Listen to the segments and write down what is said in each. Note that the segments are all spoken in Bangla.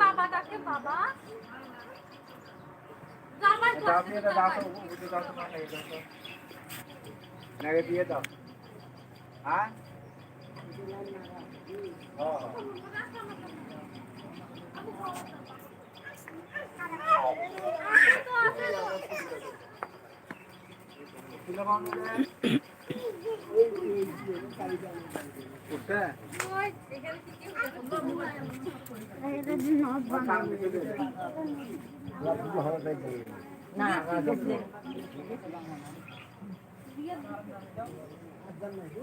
বাবা ডাকে বাবা দাও মানে দিয়ে দাও হ্যাঁ হ্যাঁ আসো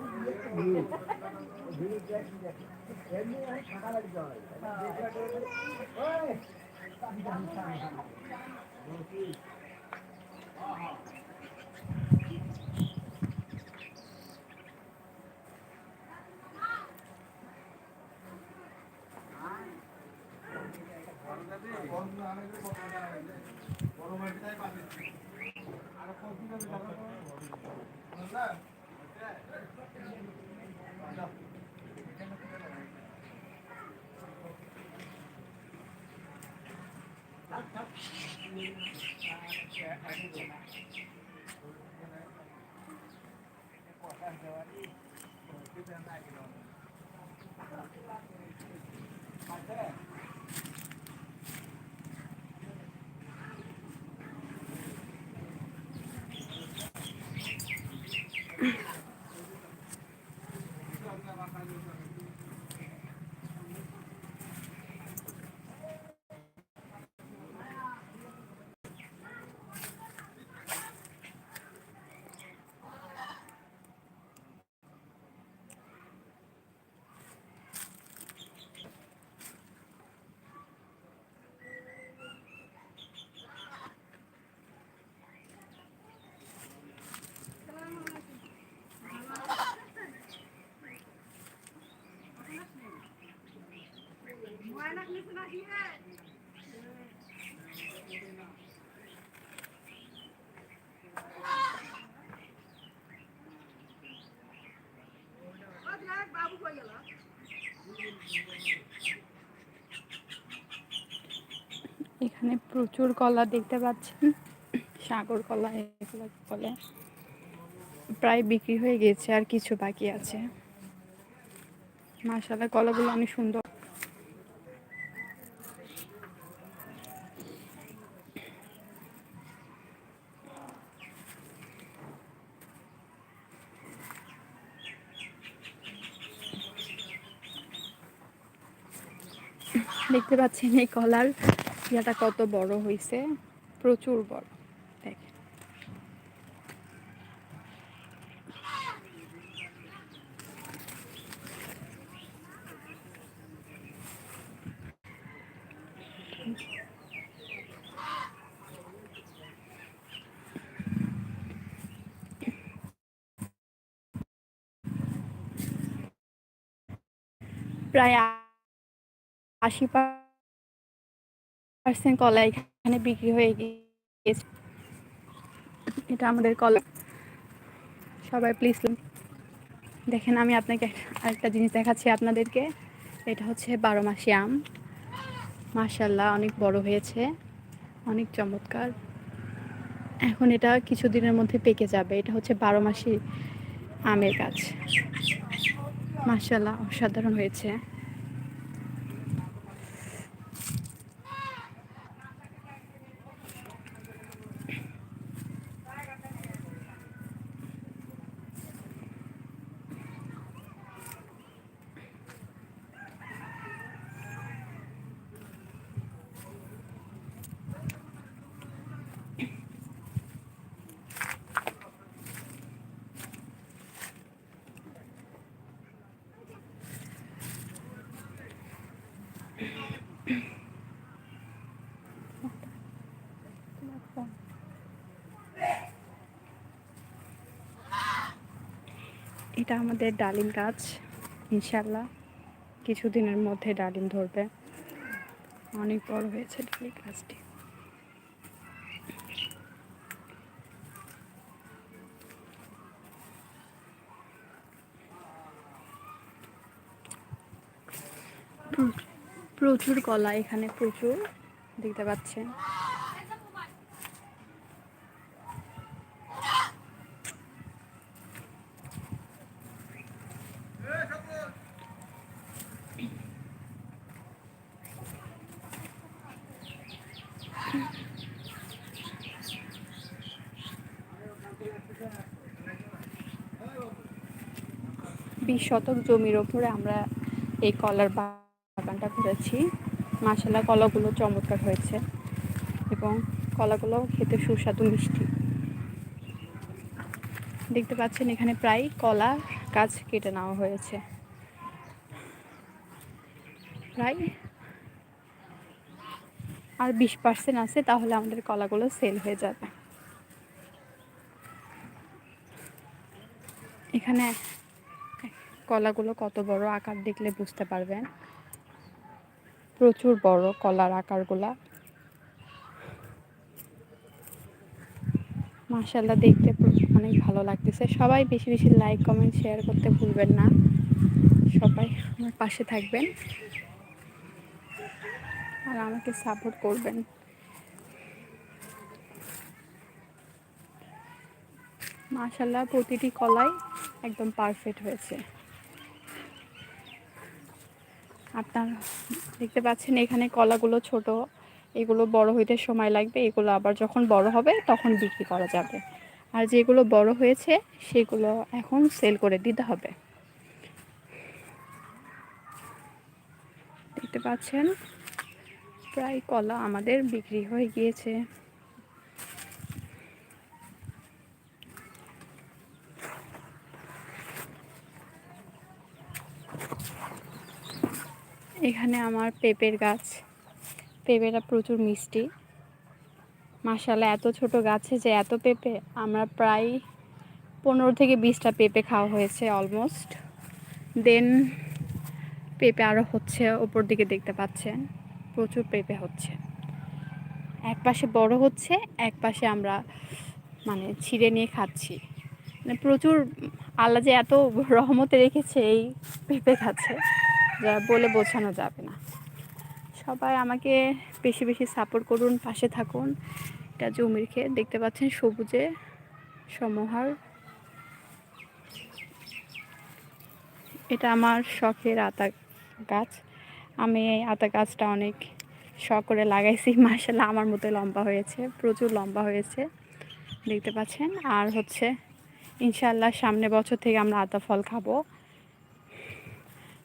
তো, আসো এখানে প্রচুর কলা দেখতে পাচ্ছেন। সাগর কলা, এগুলো বলে প্রায় বিক্রি হয়ে গেছে আর কিছু বাকি আছে। মাসালা কলাগুলো অনেক সুন্দর। দেখতে পাচ্ছেন এই কলার ইয়াটা কত বড় হয়েছে প্রচুর বড়। প্রায় আশি পার্সেন্ট কলা এখানে বিক্রি হয়ে গিয়েছে। এটা আমাদের কলা। সবাই প্লিজ দেখেন, আমি আপনাকে আরেকটা জিনিস দেখাচ্ছি আপনাদেরকে। এটা হচ্ছে বারো মাসি আম। মার্শাল্লাহ অনেক বড় হয়েছে। অনেক চমৎকার। এখন এটা কিছুদিনের মধ্যে পেকে যাবে। এটা হচ্ছে বারো মাসি আমের গাছ। মার্শাল্লাহ অসাধারণ হয়েছে। এটা আমাদের ডালিম গাছ ইনশাল্লাহ কিছুদিনের মধ্যে ডালিম ধরবে। অনেক বড় হয়েছে ডালিম গাছটি। প্রচুর কলা এখানে, প্রচুর। দেখতে পাচ্ছেন। বিশ শতক জমির ওপরে আমরা এই কলার বাগানটা করেছি। মাসালা কলাগুলো চমৎকার হয়েছে এবং কলাগুলো খেতে সুস্বাদু, মিষ্টি। দেখতে পাচ্ছেন এখানে প্রায় কলা গাছ কেটে নেওয়া হয়েছে। প্রায় আর বিশ পার্সেন্ট আছে, তাহলে আমাদের কলাগুলো সেল হয়ে যাবে। এখানে কলাগুলো কত বড় আকার দেখলে বুঝতে পারবেন। প্রচুর বড় কলার আকারগুলা। মাশাল্লাহ দেখতে অনেক ভালো লাগতেছে। সবাই বেশি বেশি লাইক কমেন্ট শেয়ার করতে ভুলবেন না। সবাই আমার পাশে থাকবেন। আর আমাকে সাপোর্ট করবেন। মাশাল্লাহ প্রতিটি কলাই একদম পারফেক্ট হয়েছে। আপনার দেখতে পাচ্ছেন এখানে কলাগুলো ছোট, এগুলো বড় হইতে সময় লাগবে, এগুলো আবার যখন বড় হবে তখন বিক্রি করা যাবে। আর যেগুলো বড় হয়েছে সেগুলো এখন সেল করে দিতে হবে। দেখতে পাচ্ছেন, প্রায় কলা আমাদের বিক্রি হয়ে গিয়েছে। এখানে আমার পেঁপের গাছ। পেঁপেটা প্রচুর মিষ্টি। মাসাল্লাহ এত ছোট গাছে যে এত পেঁপে, আমরা প্রায় পনেরো থেকে বিশটা পেঁপে খাওয়া হয়েছে অলমোস্ট দেন পেঁপে আরও হচ্ছে, ওপর দিকে দেখতে পাচ্ছেন, প্রচুর পেঁপে হচ্ছে। এক পাশে বড় হচ্ছে, এক পাশে আমরা মানে ছিঁড়ে নিয়ে খাচ্ছি। মানে প্রচুর আল্লাহ যে এত রহমতে রেখেছে এই পেঁপে গাছে। যা বলে বোঝানো যাবে না। সবাই আমাকে বেশি বেশি সাপোর্ট করুন, পাশে থাকুন। এটা জমির খেয়ে দেখতে পাচ্ছেন সবুজে সমাহার। এটা আমার শখের আতা গাছ। আমি এই আতা গাছটা অনেক শখ করে লাগাইছি। মাসাল্লাহ আমার মতো লম্বা হয়েছে, প্রচুর লম্বা হয়েছে। দেখতে পাচ্ছেন? আর হচ্ছে ইনশাল্লাহ সামনে বছর থেকে আমরা আতা ফল খাব।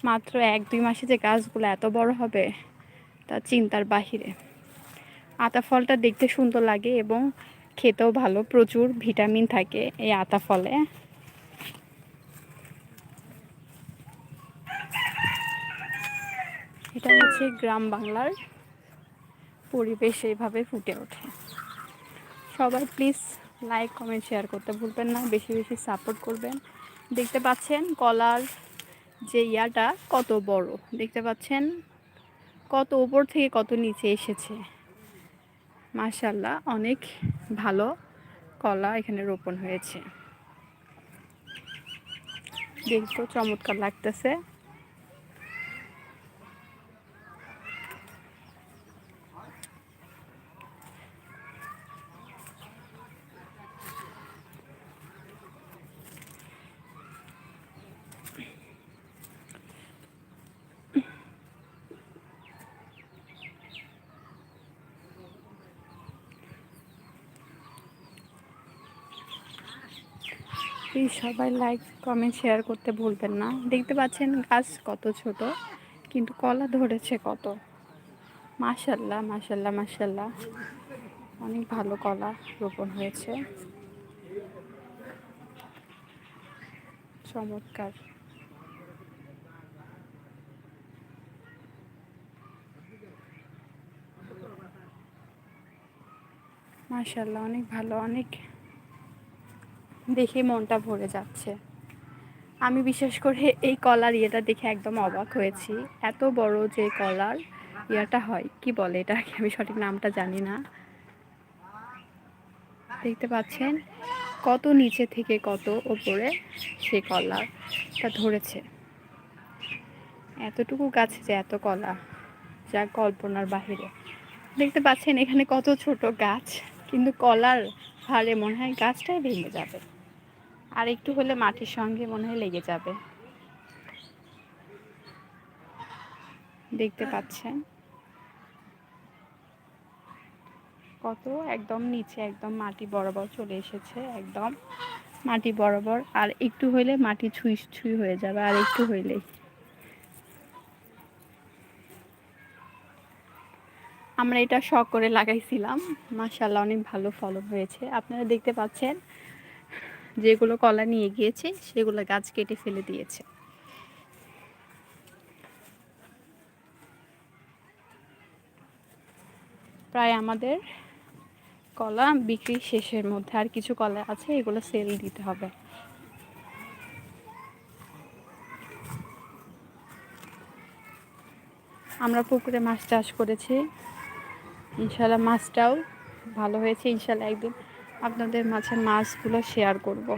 মাত্র এক, দুই মাসে যে গাছগুলো এত বড় হবে, তা চিন্তার বাহিরে। আতা ফলটা দেখতে সুন্দর লাগে এবং খেতেও ভালো, প্রচুর ভিটামিন থাকে এই আতা ফলে। এটা হচ্ছে গ্রাম বাংলার পরিবেশ এইভাবে ফুটে ওঠে। সবাই প্লিজ লাইক, কমেন্ট, শেয়ার করতে ভুলবেন না, বেশি বেশি সাপোর্ট করবেন। দেখতে পাচ্ছেন, কলার যে ইয়াটা কত বড়, দেখতে পাচ্ছেন? কত উপর থেকে কত নিচে এসেছে। মাশাল্লাহ অনেক ভালো কলা এখানে রোপণ হয়েছে। দেখতে চমৎকার লাগতেছে। প্লিজ সবাই লাইক কমেন্ট শেয়ার করতে ভুলবেন না। দেখতে পাচ্ছেন গাছ কত ছোট, কিন্তু কলা ধরেছে কত। মাশাল্লাহ মাশাল্লাহ মাশাল্লাহ। অনেক ভালো কলা রোপণ হয়েছে। চমৎকার। মাশাল্লাহ, অনেক ভালো, অনেক দেখে মনটা ভরে যাচ্ছে। আমি বিশেষ করে এই কলার ইয়েটা দেখে একদম অবাক হয়েছি। এত বড় যে কলার ইয়াটা হয়, কি বলে এটা আমি সঠিক নামটা জানি না। দেখতে পাচ্ছেন? কত নিচে থেকে কত ওপরে সে কলাটা ধরেছে। এতটুকু গাছে যে এত কলা, যা কল্পনার বাহিরে। দেখতে পাচ্ছেন এখানে কত ছোট গাছ, কিন্তু কলার হারে মনে হয় গাছটাই ভেঙে যাবে। আর একটু হলে মাটির সঙ্গে মনে হয় লেগে যাবে। দেখতে পাচ্ছেন? কত? একদম নিচে, একদম মাটি বরাবর চলে এসেছে, একদম মাটি বরাবর। আর একটু হইলে মাটি ছুঁই ছুঁই হয়ে যাবে, আর একটু হইলেই। আমরা এটা শখ করে লাগাইছিলাম। মাশাল্লাহ অনেক ভালো ফলন হয়েছে। আপনারা দেখতে পাচ্ছেন যেগুলো কলা নিয়ে গিয়েছে, সেগুলো গাছ কেটে ফেলে দিয়েছে। প্রায় আমাদের কলা বিক্রি শেষের মধ্যে আর কিছু কলা আছে, এগুলো সেল দিতে হবে। আমরা পুকুরে মাছ চাষ করেছি। ইনশাল্লাহ মাছটাও ভালো হয়েছে ইনশাল্লাহ একদিন আপনাদের মাঝে মাছগুলো শেয়ার করব।